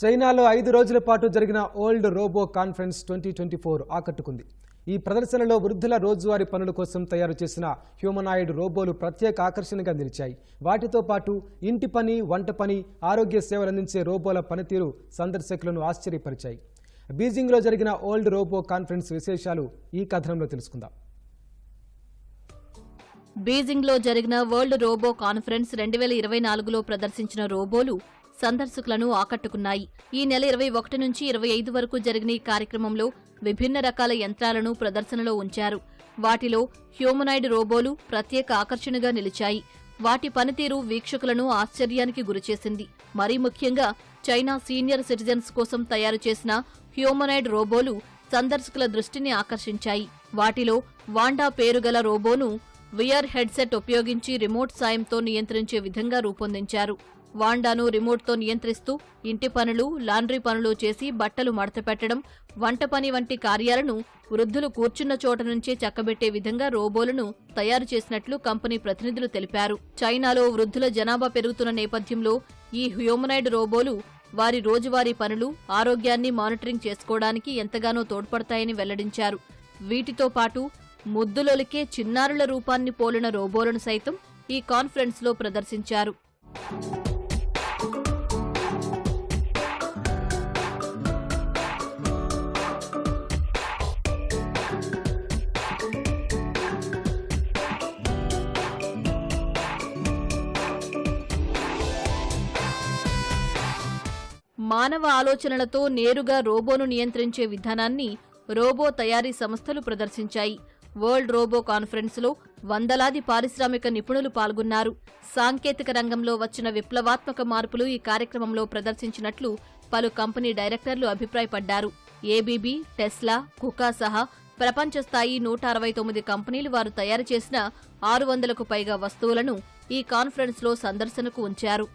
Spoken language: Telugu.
చైనాలో ఐదు రోజుల పాటు జరిగిన world robot conference twenty twenty four ఆకట్టుకుంది. ఈ ప్రదర్శనలో వృద్ధుల రోజువారీ పనుల కోసం తయారు చేసిన హ్యూమనాయిడ్ రోబోలు ప్రత్యేక ఆకర్షణగా నిలిచాయి. వాటితో పాటు ఇంటి పని వంట పని ఆరోగ్య సేవలు అందించే రోబోల పనితీరు సందర్శకులను ఆశ్చర్యపరిచాయి. బీజింగ్లో జరిగిన ఓల్డ్ రోబో కాన్ఫరెన్స్ విశేషాలు ఈ కథనంలో తెలుసుకుందాం. బీజింగ్లో జరిగిన వరల్డ్ రోబో కాన్ఫరెన్స్ రెండు వేల ఇరవై నాలుగులో ప్రదర్శించిన రోబోలు సందర్శకులను ఆకట్టుకున్నాయి. ఈ నెల ఇరవై ఒకటి నుంచి ఇరవై ఐదు వరకు జరిగిన ఈ కార్యక్రమంలో విభిన్న రకాల యంత్రాలను ప్రదర్శనలో ఉంచారు. వాటిలో హ్యూమనాయిడ్ రోబోలు ప్రత్యేక ఆకర్షణగా నిలిచాయి. వాటి పనితీరు వీక్షకులను ఆశ్చర్యానికి గురిచేసింది. మరీ ముఖ్యంగా చైనా సీనియర్ సిటిజన్స్ కోసం తయారు చేసిన హ్యూమనాయిడ్ రోబోలు సందర్శకుల దృష్టిని ఆకర్షించాయి. వాటిలో వాండా పేరుగల రోబోను వియర్ హెడ్సెట్ ఉపయోగించి రిమోట్ సాయంతో నియంత్రించే విధంగా రూపొందించారు. వాండాను రిమోట్తో నియంత్రిస్తూ ఇంటి పనులు లాండ్రీ పనులు చేసి బట్టలు మడతపెట్టడం వంట పని వంటి కార్యాలను వృద్ధులు కూర్చున్న చోట నుంచే చక్కబెట్టే విధంగా రోబోలను తయారు చేసినట్లు కంపెనీ ప్రతినిధులు తెలిపారు. చైనాలో వృద్ధుల జనాభా పెరుగుతున్న నేపథ్యంలో ఈ హ్యూమనాయిడ్ రోబోలు వారి రోజువారీ పనులు ఆరోగ్యాన్ని మానిటరింగ్ చేసుకోవడానికి ఎంతగానో తోడ్పడతాయని వెల్లడించారు. వీటితో పాటు ముద్దులొలికే చిన్నారుల రూపాన్ని పోలిన రోబోలను సైతం ఈ కాన్ఫరెన్స్లో ప్రదర్శించారు. మానవ ఆలోచనలతో నేరుగా రోబోను నియంత్రించే విధానాన్ని రోబో తయారీ సంస్థలు ప్రదర్శించాయి. వరల్డ్ రోబో కాన్ఫరెన్స్లో వందలాది పారిశ్రామిక నిపుణులు పాల్గొన్నారు. సాంకేతిక రంగంలో వచ్చిన విప్లవాత్మక మార్పులు ఈ కార్యక్రమంలో ప్రదర్శించినట్లు పలు కంపెనీ డైరెక్టర్లు అభిప్రాయపడ్డారు. ఏబీబీ టెస్లా కుకా సహా ప్రపంచ స్థాయి నూట అరవై తొమ్మిది కంపెనీలు వారు తయారు చేసిన ఆరు వందలకు పైగా వస్తువులను ఈ కాన్ఫరెన్స్లో సందర్శనకు ఉంచారు.